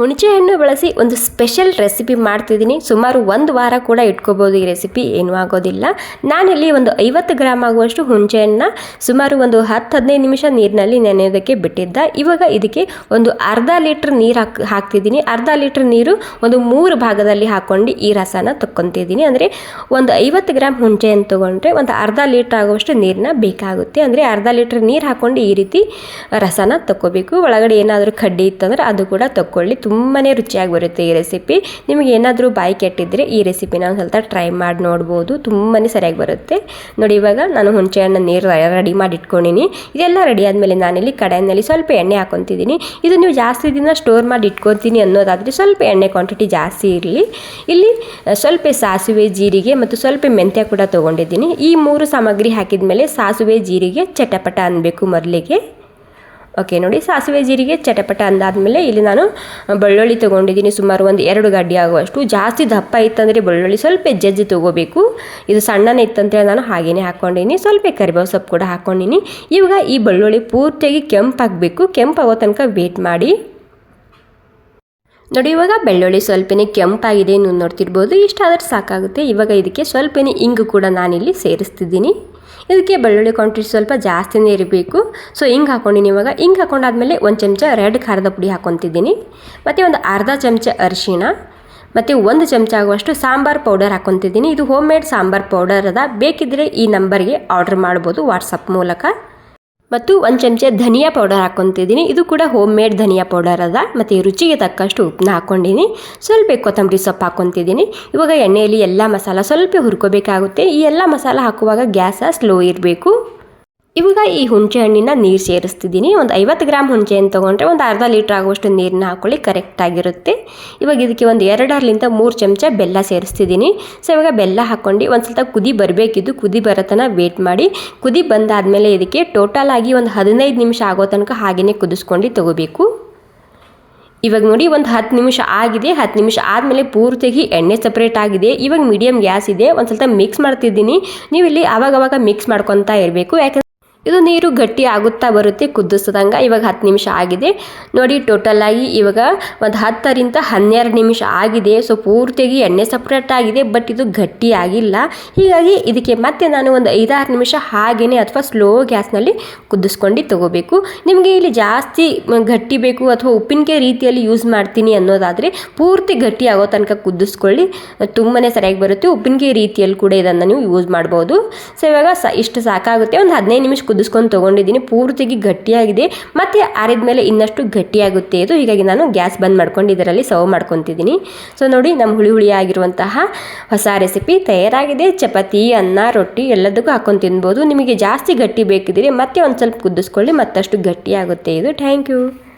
ಹುಣಸೆ ಹಣ್ಣು ಬಳಸಿ ಒಂದು ಸ್ಪೆಷಲ್ ರೆಸಿಪಿ ಮಾಡ್ತಿದ್ದೀನಿ. ಸುಮಾರು ಒಂದು ವಾರ ಕೂಡ ಇಟ್ಕೋಬೋದು ಈ ರೆಸಿಪಿ, ಏನೂ ಆಗೋದಿಲ್ಲ. ನಾನಿಲ್ಲಿ ಒಂದು ಐವತ್ತು ಗ್ರಾಮ್ ಆಗುವಷ್ಟು ಹುಣಸೆ ಹಣ್ಣನ್ನ ಸುಮಾರು ಒಂದು ಹತ್ತು, ಹದಿನೈದು ನಿಮಿಷ ನೀರಿನಲ್ಲಿ ನೆನೆಯೋದಕ್ಕೆ ಬಿಟ್ಟಿದ್ದ. ಇವಾಗ ಇದಕ್ಕೆ ಒಂದು ಅರ್ಧ ಲೀಟ್ರ್ ನೀರು ಹಾಕ್, ಹಾಕ್ತಿದ್ದೀನಿ. ಅರ್ಧ ಲೀಟ್ರ್ ನೀರು ಒಂದು ಮೂರು ಭಾಗದಲ್ಲಿ ಹಾಕ್ಕೊಂಡು ಈ ರಸನ ತಕ್ಕೊತಿದ್ದೀನಿ. ಅಂದರೆ ಒಂದು ಐವತ್ತು ಗ್ರಾಮ್ ಹುಣಸೆ ಹಣ್ಣು ತೊಗೊಂಡ್ರೆ ಒಂದು ಅರ್ಧ ಲೀಟ್ರ್ ಆಗುವಷ್ಟು ನೀರನ್ನ ಬೇಕಾಗುತ್ತೆ. ಅಂದರೆ ಅರ್ಧ ಲೀಟ್ರ್ ನೀರು ಹಾಕ್ಕೊಂಡು ಈ ರೀತಿ ರಸನ ತಕ್ಕೋಬೇಕು. ಒಳಗಡೆ ಏನಾದರೂ ಕಡ್ಡಿ ಇತ್ತಂದ್ರೆ ಅದು ಕೂಡ ತಕ್ಕೊಳ್ಳಿ. ತುಂಬಾ ರುಚಿಯಾಗಿ ಬರುತ್ತೆ ಈ ರೆಸಿಪಿ. ನಿಮಗೆ ಏನಾದರೂ ಬಾಯಿ ಕೆಟ್ಟಿದ್ದರೆ ಈ ರೆಸಿಪಿನ ಒಂದು ಸ್ವಲ್ಪ ಟ್ರೈ ಮಾಡಿ ನೋಡ್ಬೋದು. ತುಂಬಾ ಸರಿಯಾಗಿ ಬರುತ್ತೆ. ನೋಡಿ, ಇವಾಗ ನಾನು ಹುಣಸೆ ಹಣ್ಣು ನೀರು ರೆಡಿ ಮಾಡಿ ಇಟ್ಕೊಂಡಿನಿ ಇದೆಲ್ಲ ರೆಡಿ ಆದಮೇಲೆ ನಾನಿಲ್ಲಿ ಕಡಾಯಿನಲ್ಲಿ ಸ್ವಲ್ಪ ಎಣ್ಣೆ ಹಾಕೊತಿದ್ದೀನಿ ಇದು ನೀವು ಜಾಸ್ತಿ ದಿನ ಸ್ಟೋರ್ ಮಾಡಿ ಇಟ್ಕೊತೀನಿ ಅನ್ನೋದಾದರೆ ಸ್ವಲ್ಪ ಎಣ್ಣೆ ಕ್ವಾಂಟಿಟಿ ಜಾಸ್ತಿ ಇರಲಿ. ಇಲ್ಲಿ ಸ್ವಲ್ಪ ಸಾಸಿವೆ, ಜೀರಿಗೆ ಮತ್ತು ಸ್ವಲ್ಪ ಮೆಂತ್ಯ ಕೂಡ ತೊಗೊಂಡಿದ್ದೀನಿ. ಈ ಮೂರು ಸಾಮಗ್ರಿ ಹಾಕಿದ ಮೇಲೆ ಸಾಸಿವೆ, ಜೀರಿಗೆ, ಚಟಪಟ ಅನ್ನಬೇಕು ಮೊದಲಿಗೆ ಓಕೆ, ನೋಡಿ ಸಾಸಿವೆ ಜೀರಿಗೆ ಚಟಪಟ ಅಂದಾದಮೇಲೆ ಇಲ್ಲಿ ನಾನು ಬೆಳ್ಳುಳ್ಳಿ ತೊಗೊಂಡಿದ್ದೀನಿ. ಸುಮಾರು ಒಂದು ಎರಡು ಗಡ್ಡೆ ಆಗುವಷ್ಟು. ಜಾಸ್ತಿ ದಪ್ಪ ಇತ್ತಂದರೆ ಬೆಳ್ಳುಳ್ಳಿ ಸ್ವಲ್ಪ ಜಜ್ಜಿ ತೊಗೋಬೇಕು. ಇದು ಸಣ್ಣನೇ ಇತ್ತಂತೇಳಿ ನಾನು ಹಾಗೇನೆ ಹಾಕ್ಕೊಂಡಿನಿ ಸ್ವಲ್ಪ ಕರಿಬೇವು ಸೊಪ್ಪು ಕೂಡ ಹಾಕ್ಕೊಂಡಿನಿ ಇವಾಗ ಈ ಬೆಳ್ಳುಳ್ಳಿ ಪೂರ್ತಿಯಾಗಿ ಕೆಂಪಾಗಬೇಕು. ಕೆಂಪಾಗೋ ತನಕ ವೇಟ್ ಮಾಡಿ. ನೋಡಿ, ಇವಾಗ ಬೆಳ್ಳುಳ್ಳಿ ಸ್ವಲ್ಪನೇ ಕೆಂಪಾಗಿದೆ ನೀವು ನೋಡ್ತಿರ್ಬೋದು. ಇಷ್ಟಾದರೆ ಸಾಕಾಗುತ್ತೆ. ಇವಾಗ ಇದಕ್ಕೆ ಸ್ವಲ್ಪನೇ ಇಂಗು ಕೂಡ ನಾನಿಲ್ಲಿ ಸೇರಿಸ್ತಿದ್ದೀನಿ. ಇದಕ್ಕೆ ಬೆಳ್ಳುಳ್ಳಿ ಕ್ವಾಂಟಿಟಿ ಸ್ವಲ್ಪ ಜಾಸ್ತಿನೇ ಇರಬೇಕು. ಸೊ ಹಿಂಗೆ ಹಾಕೊಂಡಿನಿ ಇವಾಗ. ಹಿಂಗೆ ಹಾಕೊಂಡಾದ್ಮೇಲೆ ಒಂದು ಚಮಚ ರೆಡ್ ಖಾರದ ಪುಡಿ ಹಾಕೊತಿದ್ದೀನಿ. ಮತ್ತು ಒಂದು ಅರ್ಧ ಚಮಚ ಅರಿಶಿಣ. ಮತ್ತು ಒಂದು ಚಮಚ ಆಗುವಷ್ಟು ಸಾಂಬಾರು ಪೌಡರ್ ಹಾಕೊತಿದ್ದೀನಿ. ಇದು ಹೋಮ್ ಮೇಡ್ ಸಾಂಬಾರು ಪೌಡರ್ ಅದ. ಬೇಕಿದ್ದರೆ ಈ ನಂಬರ್ಗೆ ಆರ್ಡ್ರ್ ಮಾಡ್ಬೋದು ವಾಟ್ಸಪ್ ಮೂಲಕ. ಮತ್ತು ಒಂದು ಚಮಚ ಧನಿಯಾ ಪೌಡರ್ ಹಾಕ್ಕೊತಿದ್ದೀನಿ ಇದು ಕೂಡ ಹೋಮ್ ಮೇಡ್ ಧನಿಯಾ ಪೌಡರ್ ಅದ. ಮತ್ತು ರುಚಿಗೆ ತಕ್ಕಷ್ಟು ಉಪ್ಪನ್ನ ಹಾಕ್ಕೊಂಡಿನಿ ಸ್ವಲ್ಪ ಕೊತ್ತಂಬರಿ ಸೊಪ್ಪು ಹಾಕ್ಕೊತಿದ್ದೀನಿ ಇವಾಗ ಎಣ್ಣೆಯಲ್ಲಿ ಎಲ್ಲ ಮಸಾಲ ಸ್ವಲ್ಪ ಹುರ್ಕೋಬೇಕಾಗುತ್ತೆ. ಈ ಎಲ್ಲ ಮಸಾಲ ಹಾಕುವಾಗ ಗ್ಯಾಸ ಸ್ಲೋ ಇರಬೇಕು. ಇವಾಗ ಈ ಹುಣಸೆ ಹಣ್ಣಿನ ನೀರು ಸೇರಿಸ್ತಿದ್ದೀನಿ. ಒಂದು ಐವತ್ತು ಗ್ರಾಮ್ ಹುಣಸೆ ಹಣ್ಣು ತೊಗೊಂಡ್ರೆ ಒಂದು ಅರ್ಧ ಲೀಟ್ರ್ ಆಗುವಷ್ಟು ನೀರನ್ನ ಕರೆಕ್ಟ್ ಕರೆಕ್ಟಾಗಿರುತ್ತೆ ಇವಾಗ ಇದಕ್ಕೆ ಒಂದು ಎರಡರಿಂದ ಮೂರು ಚಮಚ ಬೆಲ್ಲ ಸೇರಿಸ್ತಿದ್ದೀನಿ. ಸೊ ಇವಾಗ ಬೆಲ್ಲ ಹಾಕ್ಕೊಂಡು ಒಂದು ಸ್ವಲ್ಪ ಕುದಿ ಬರಬೇಕಿದ್ದು ಕುದಿ ಬರೋ ತನಕ ವೇಟ್ ಮಾಡಿ. ಕುದಿ ಬಂದಾದಮೇಲೆ ಇದಕ್ಕೆ ಟೋಟಲ್ ಆಗಿ ಒಂದು ಹದಿನೈದು ನಿಮಿಷ ಆಗೋ ತನಕ ಹಾಗೆಯೇ ಕುದಿಸ್ಕೊಂಡು ತಗೋಬೇಕು. ಇವಾಗ ನೋಡಿ, ಒಂದು ಹತ್ತು ನಿಮಿಷ ಆಗಿದೆ. ಹತ್ತು ನಿಮಿಷ ಆದಮೇಲೆ ಪೂರ್ತಿಯಾಗಿ ಎಣ್ಣೆ ಸಪ್ರೇಟ್ ಆಗಿದೆ. ಇವಾಗ ಮೀಡಿಯಮ್ ಗ್ಯಾಸ್ ಇದೆ. ಒಂದು ಸ್ವಲ್ಪ ಮಿಕ್ಸ್ ಮಾಡ್ತಿದ್ದೀನಿ. ನೀವು ಇಲ್ಲಿ ಆವಾಗವಾಗ ಮಿಕ್ಸ್ ಮಾಡ್ಕೊತಾ ಇರಬೇಕು. ಯಾಕಂದರೆ ಇದು ನೀರು ಗಟ್ಟಿ ಆಗುತ್ತಾ ಬರುತ್ತೆ, ಕುದಿಸ್ದಂಗೆ. ಇವಾಗ ಹತ್ತು ನಿಮಿಷ ಆಗಿದೆ. ನೋಡಿ ಟೋಟಲ್ ಆಗಿ ಇವಾಗ ಒಂದು ಹತ್ತರಿಂದ ಹನ್ನೆರಡು ನಿಮಿಷ ಆಗಿದೆ. ಸೊ ಪೂರ್ತಿಯಾಗಿ ಎಣ್ಣೆ ಸಪ್ರೇಟ್ ಆಗಿದೆ ಬಟ್ ಇದು ಗಟ್ಟಿ ಆಗಿಲ್ಲ. ಹೀಗಾಗಿ ಇದಕ್ಕೆ ಮತ್ತೆ ನಾನು ಒಂದು ಐದಾರು ನಿಮಿಷ ಹಾಗೇನೆ ಅಥವಾ ಸ್ಲೋ ಗ್ಯಾಸ್ನಲ್ಲಿ ಕುದಿಸ್ಕೊಂಡು ತಗೋಬೇಕು. ನಿಮಗೆ ಇಲ್ಲಿ ಜಾಸ್ತಿ ಗಟ್ಟಿ ಬೇಕು ಅಥವಾ ಉಪ್ಪಿನಕಾಯಿ ರೀತಿಯಲ್ಲಿ ಯೂಸ್ ಮಾಡ್ತೀನಿ ಅನ್ನೋದಾದರೆ ಪೂರ್ತಿ ಗಟ್ಟಿ ಆಗೋ ತನಕ ಕುದಿಸ್ಕೊಳ್ಳಿ. ತುಂಬಾ ಸರಿಯಾಗಿ ಬರುತ್ತೆ. ಉಪ್ಪಿನಕಾಯಿ ರೀತಿಯಲ್ಲಿ ಕೂಡ ಇದನ್ನು ನೀವು ಯೂಸ್ ಮಾಡ್ಬೋದು. ಸೊ ಇವಾಗ ಸ ಇಷ್ಟು ಸಾಕಾಗುತ್ತೆ. ಒಂದು ಹದಿನೈದು ನಿಮಿಷ ಕುದಿಸ್ಕೊಂಡು ತೊಗೊಂಡಿದ್ದೀನಿ. ಪೂರ್ತಿಗೆ ಗಟ್ಟಿಯಾಗಿದೆ. ಮತ್ತು ಆರಿದ ಮೇಲೆ ಇನ್ನಷ್ಟು ಗಟ್ಟಿಯಾಗುತ್ತೆ ಇದು. ಹೀಗಾಗಿ ನಾನು ಗ್ಯಾಸ್ ಬಂದ್ ಮಾಡ್ಕೊಂಡು ಇದರಲ್ಲಿ ಸರ್ವ್ ಮಾಡ್ಕೊತಿದ್ದೀನಿ. ಸೊ ನೋಡಿ ನಮ್ಮ ಹುಳಿ ಹುಳಿ ಆಗಿರುವಂತಹ ಹೊಸ ರೆಸಿಪಿ ತಯಾರಾಗಿದೆ. ಚಪಾತಿ, ಅನ್ನ, ರೊಟ್ಟಿ ಎಲ್ಲದಕ್ಕೂ ಹಾಕೊಂಡು ತಿನ್ಬೋದು. ನಿಮಗೆ ಜಾಸ್ತಿ ಗಟ್ಟಿ ಬೇಕಿದ್ರೆ ಮತ್ತೆ ಒಂದು ಸ್ವಲ್ಪ ಕುದಿಸ್ಕೊಳ್ಳಿ, ಮತ್ತಷ್ಟು ಗಟ್ಟಿಯಾಗುತ್ತೆ ಇದು. Thank you